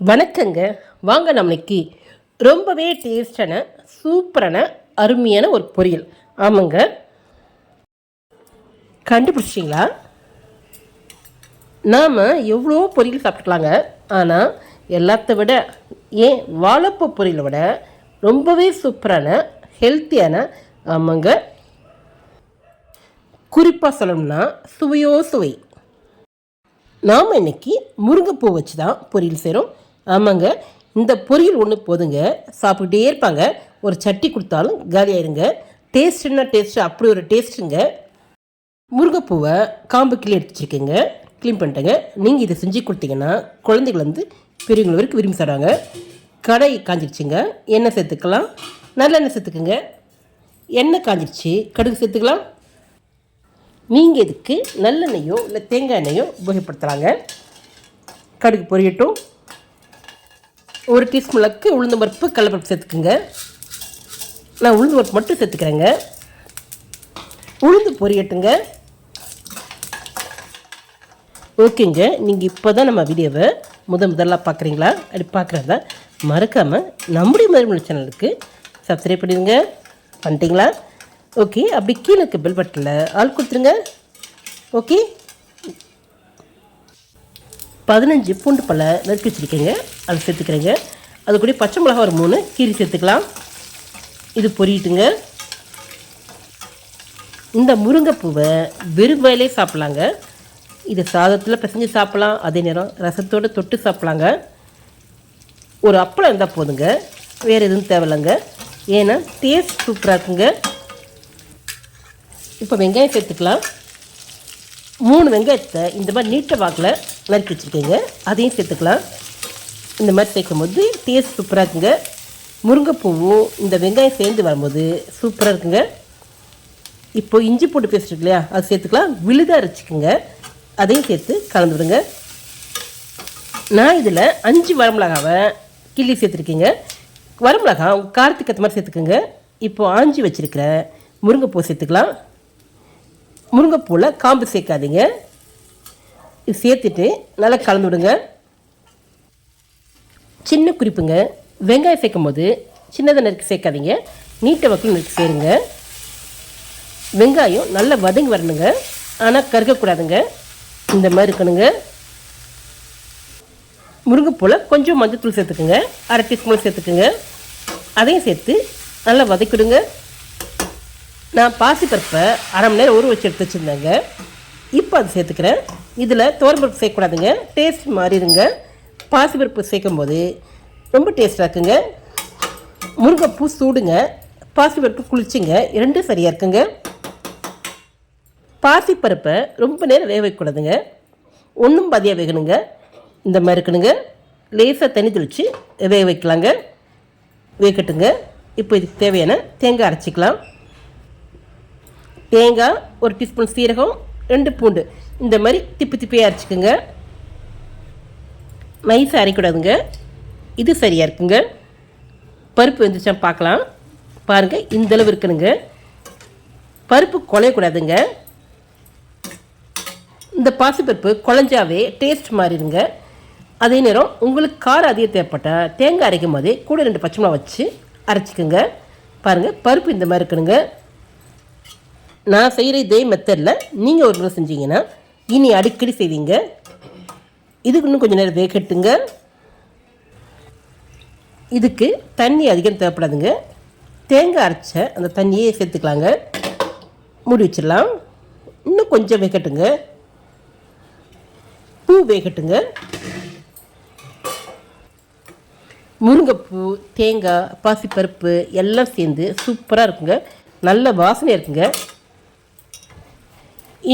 வணக்கங்க. வாங்க நம்மளுக்கு ரொம்பவே டேஸ்டான சூப்பரான அருமையான ஒரு பொரியல். ஆமாங்க. கண்டுபிடிச்சிங்களா நாம் எவ்வளோ பொரியல் சாப்பிட்டுக்கலாங்க. ஆனால் எல்லாத்த விட ஏன் வாழைப்பூ பொரியலை விட ரொம்பவே சூப்பரான ஹெல்த்தியான ஆமாங்க. குறிப்பாக சொல்லணும்னா சுவையோ சுவை. நாம் இன்னைக்கு முருங்கைப்பூ வச்சு தான் பொரியல் செய்கிறோம் ஆமாங்க. இந்த பொரியல் ஒன்று போதுங்க. சாப்பிட்டுட்டே இருப்பாங்க. ஒரு சட்டி கொடுத்தாலும் காலியாயிருங்க டேஸ்ட்டுன்னா டேஸ்ட்டு அப்படி ஒரு டேஸ்ட்டுங்க. முருங்கைப்பூவை காம்பு கிளி எடுத்து வச்சுருக்கேங்க. க்ளீன் பண்ணிட்டேங்க. நீங்கள் இதை செஞ்சு கொடுத்தீங்கன்னா குழந்தைகள் வந்து பெரியவங்க வரைக்கும் விரும்பி சாப்பிடுவாங்க. கடை காஞ்சிருச்சுங்க. எண்ணெய் சேர்த்துக்கலாம். நல்லெண்ணெய் சேர்த்துக்குங்க. எண்ணெய் காஞ்சிருச்சு. கடுகு சேர்த்துக்கலாம். நீங்கள் இதுக்கு நல்லெண்ணெயோ இல்லை தேங்காய் எண்ணெயோ உபயோகப்படுத்தலாங்க. கடுகு பொரியட்டும். ஒரு டீஸ்பூனுக்கு உளுந்து பருப்பு கடலப்பருப்பு சேர்த்துக்குங்க. நான் உளுந்து பருப்பு மட்டும் சேர்த்துக்கிறேங்க. உளுந்து பொரியட்டுங்க ஓகேங்க. நீங்கள் இப்போ தான் நம்ம வீடியோவை முத முதலாக பார்க்குறீங்களா அப்படி பார்க்குறதா மறக்காமல் நம்முடைய மறுமொழி சேனலுக்கு சப்ஸ்கிரைப் பண்ணிடுங்க. பண்ணிட்டீங்களா? ஓகே. அப்படி கீழே இருக்க பெல் பட்டனில் ஆள் கொடுத்துருங்க. ஓகே. பதினஞ்சு பூண்டு பல்ல நறுக்கி வச்சுருக்கேங்க. அதை சேர்த்துக்கிறேங்க. அது கூட பச்சை மிளகா ஒரு மூணு கீரி சேர்த்துக்கலாம். இது பொரியிட்டுங்க இந்த முருங்கைப்பூவை வெறும் வயலே சாப்பிட்லாங்க. இது சாதத்தில் பிசைஞ்சு சாப்பிட்லாம். அதே நேரம் ரசத்தோடு தொட்டு சாப்பிட்லாங்க. ஒரு அப்பளம் இருந்தால் போதுங்க. வேறு எதுவும் தேவையில்லைங்க. ஏன்னா டேஸ்ட் சூப்பராக இருக்குங்க. இப்போ வெங்காயம் சேர்த்துக்கலாம். மூணு வெங்காயத்தை இந்த மாதிரி நீட்டை வாக்கில் நறுக்கி வச்சுருக்கேங்க. அதையும் சேர்த்துக்கலாம். இந்த மாதிரி சேர்க்கும் போது டேஸ்ட் சூப்பராக இருக்குங்க. முருங்கைப்பூவும் இந்த வெங்காயம் சேர்ந்து வரும்போது சூப்பராக இருக்குங்க. இப்போ இஞ்சி போட்டு பேஸ்ட் இருக்கு இல்லையா அது சேர்த்துக்கலாம். விழுதாக அரைச்சிக்கோங்க. அதையும் சேர்த்து கலந்து விடுங்க நான் இதில் அஞ்சு வரமிளகாவை கிள்ளி சேர்த்துருக்கீங்க. வரமிளகா உங்கள் காரத்துக்கு ஏற்ற மாதிரி சேர்த்துக்கோங்க. இப்போது ஆஞ்சி வச்சுருக்கிற முருங்கைப்பூ சேர்த்துக்கலாம். முருங்கைப்பூவில் காம்பு சேர்க்காதீங்க. இது சேர்த்துட்டு நல்லா கலந்து விடுங்க. சின்ன குறிப்புங்க. வெங்காயம் சேர்க்கும் போது சின்னதை நறுக்கி சேர்க்காதீங்க. நீட்டை வக்கில் நறுக்கி சேருங்க. வெங்காயம் நல்லா வதங்கி வரணுங்க. ஆனால் கருகக்கூடாதுங்க. இந்த மாதிரி இருக்கணுங்க. முருங்கைப்பூவில் கொஞ்சம் மஞ்சத்தூள் சேர்த்துக்குங்க. அரை டீஸ்பூன் சேர்த்துக்குங்க. அதையும் சேர்த்து நல்லா வதக்கிடுங்க. நான் பாசிப்பருப்பை அரை மணி நேரம் ஊற வச்சு எடுத்து வச்சுருந்தேங்க. இப்போ அது சேர்த்துக்கிறேன். இதில் துவரம்பருப்பு சேர்க்கக்கூடாதுங்க. டேஸ்ட் மாறிடுங்க. பாசிப்பருப்பு சேர்க்கும் போது ரொம்ப டேஸ்ட்டாக இருக்குங்க. முருங்கைப்பூ சூடுங்க. பாசிப்பருப்பு குளிச்சுங்க. ரெண்டும் சரியாக இருக்குங்க. பாசிப்பருப்பை ரொம்ப நேரம் வேக வைக்கக்கூடாதுங்க. ஒன்றும் பாதியாக வேகணுங்க. இந்த மாதிரி இருக்கணுங்க. லேசாக தண்ணி தெளித்து வேக வைக்கலாங்க. வேகட்டுங்க. இப்போ இதுக்கு தேவையான தேங்காய் அரைச்சிக்கலாம். தேங்காய் ஒரு டீஸ்பூன் சீரகம் ரெண்டு பூண்டு. இந்த மாதிரி திப்பி திப்பியாக அரைச்சிக்கோங்க. நைஸாக அரைக்கூடாதுங்க இது சரியாக இருக்குங்க. பருப்பு வந்துச்சா பார்க்கலாம். பாருங்கள் இந்தளவு இருக்கணுங்க பருப்பு குலையக்கூடாதுங்க. இந்த பாசிப்பருப்பு குழஞ்சாவே டேஸ்ட் மாறிடுங்க. அதே நேரம் உங்களுக்கு காரம் அதிகம் தேவைப்பட்டால் தேங்காய் அரைக்கும் போதே கூட ரெண்டு பச்சை மிளகா வச்சு அரைச்சிக்கோங்க. பாருங்கள் பருப்பு இந்த மாதிரி இருக்கணுங்க நான் செய்கிற இதே மெத்தடில் நீங்கள் ஒரு முறை செஞ்சீங்கன்னா இனி அடிக்கடி செய்வீங்க. இதுக்கு இன்னும் கொஞ்சம் நேரம் வேகட்டுங்க இதுக்கு தண்ணி அதிகம் தேவைப்படாதுங்க. தேங்காய் அரைச்ச அந்த தண்ணியே சேர்த்துக்கலாங்க. மூடி வச்சிடலாம். இன்னும் கொஞ்சம் வேகட்டுங்க. பூ வேகட்டுங்க. முருங்கைப்பூ தேங்காய் பாசிப்பருப்பு எல்லாம் சேர்ந்து சூப்பராக இருக்குங்க. நல்ல வாசனையாக இருக்குங்க.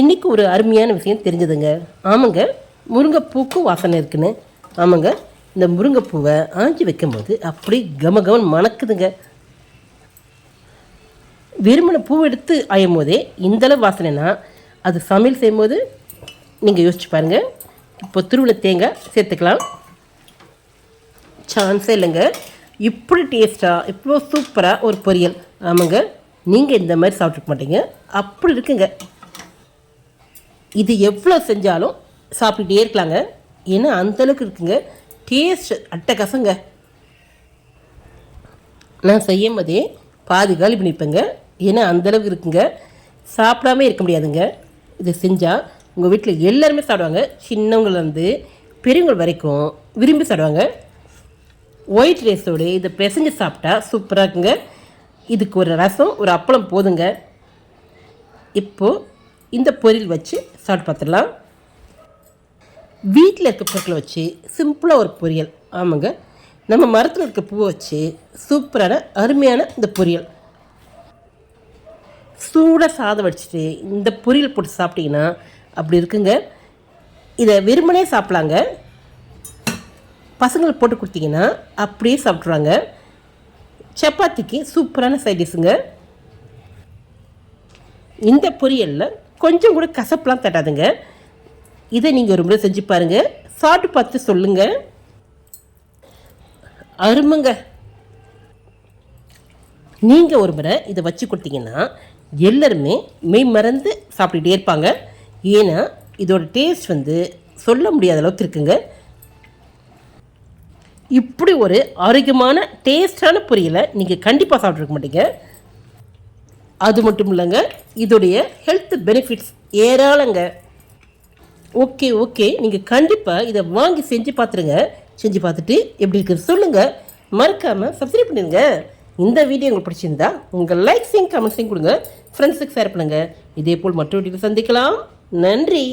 இன்றைக்கி ஒரு அருமையான விஷயம் தெரிஞ்சதுங்க. ஆமாங்க முருங்கைப்பூக்கும் வாசனை இருக்குன்னு. ஆமாங்க இந்த முருங்கைப்பூவை ஆஞ்சி வைக்கும்போது அப்படி கம கமன் மணக்குதுங்க. வெறுமனை பூ எடுத்து ஆயும் போதே இந்தளவு வாசனைனா அது சமையல் செய்யும்போது நீங்கள் யோசிச்சு பாருங்கள் இப்போ திருவிழா தேங்காய் சேர்த்துக்கலாம். சான்ஸே இல்லைங்க. இப்படி டேஸ்ட்டாக இவ்வளோ சூப்பராக ஒரு பொரியல். ஆமாங்க நீங்கள் இந்த மாதிரி சாப்பிட்ருக்க மாட்டீங்க. அப்படி இருக்குங்க. இது எவ்வளோ செஞ்சாலும் சாப்பிட்டுட்டே இருக்கலாங்க. ஏன்னா அந்தளவுக்கு இருக்குங்க. டேஸ்ட் அட்டகாசங்க. நான் செய்யும் போதே பாதி காலி பண்ணிப்பேங்க. ஏன்னா அந்தளவுக்கு இருக்குங்க. சாப்பிடாம இருக்க முடியாதுங்க. இதை செஞ்சால் உங்கள் வீட்டில் எல்லாருமே சாப்பிடுவாங்க. சின்னவங்கள்லேருந்து பெரியவங்க வரைக்கும் விரும்பி சாப்பிடுவாங்க. ஒயிட் ரைஸோடு இதை பிசைஞ்சு சாப்பிட்டா சூப்பராக இருக்குங்க. இதுக்கு ஒரு ரசம் ஒரு அப்பளம் போதுங்க. இப்போது இந்த பொரியல் வச்சு சாப்பிட்டு பார்த்துடலாம் வீட்டில் இருக்க பொருட்களை வச்சு சிம்பிளாக ஒரு பொரியல். ஆமாங்க. நம்ம மரத்தில் இருக்க பூவை வச்சு சூப்பரான அருமையான இந்த பொரியல். சூடாக சாதம் வடிச்சிட்டு இந்த பொரியல் போட்டு சாப்பிட்டீங்கன்னா அப்படி இருக்குங்க. இதை வெறுமனே சாப்பிட்லாங்க. பசங்களுக்கு போட்டு கொடுத்தீங்கன்னா அப்படியே சாப்பிட்ருவாங்க சப்பாத்திக்கு சூப்பரான சைட் டிஷ்ஷுங்க. இந்த பொரியலில் கொஞ்சம் கூட கசப்புலாம் தட்டாதுங்க. இதை நீங்கள் ஒரு முறை செஞ்சு பாருங்கள் சாப்பிட்டு பார்த்து சொல்லுங்கள் அருமைங்க. நீங்கள் ஒரு முறை இதை வச்சு கொடுத்தீங்கன்னா எல்லாருமே மெய் மறந்து சாப்பிட்டுட்டே இருப்பாங்க. ஏன்னா இதோட டேஸ்ட் வந்து சொல்ல முடியாத அளவுக்கு இருக்குங்க. இப்படி ஒரு ஆரோக்கியமான டேஸ்டான பொரியலை நீங்கள் கண்டிப்பாக சாப்பிட்ருக்க மாட்டீங்க. அது மட்டும் இல்லைங்க இதோடைய ஹெல்த் பெனிஃபிட்ஸ் ஏராளங்க. ஓகே ஓகே நீங்கள் கண்டிப்பாக இதை வாங்கி செஞ்சு பார்த்துருங்க. செஞ்சு பார்த்துட்டு எப்படி இருக்குது சொல்லுங்கள் மறக்காமல் சப்ஸ்கிரைப் பண்ணிடுங்க இந்த வீடியோ உங்களுக்கு பிடிச்சிருந்தா உங்கள் லைக்ஸையும் கமெண்ட்ஸையும் கொடுங்க. ஃப்ரெண்ட்ஸுக்கு ஷேர் பண்ணுங்கள் இதே போல் மற்றொரு வீடியோவில் சந்திக்கலாம். நன்றி.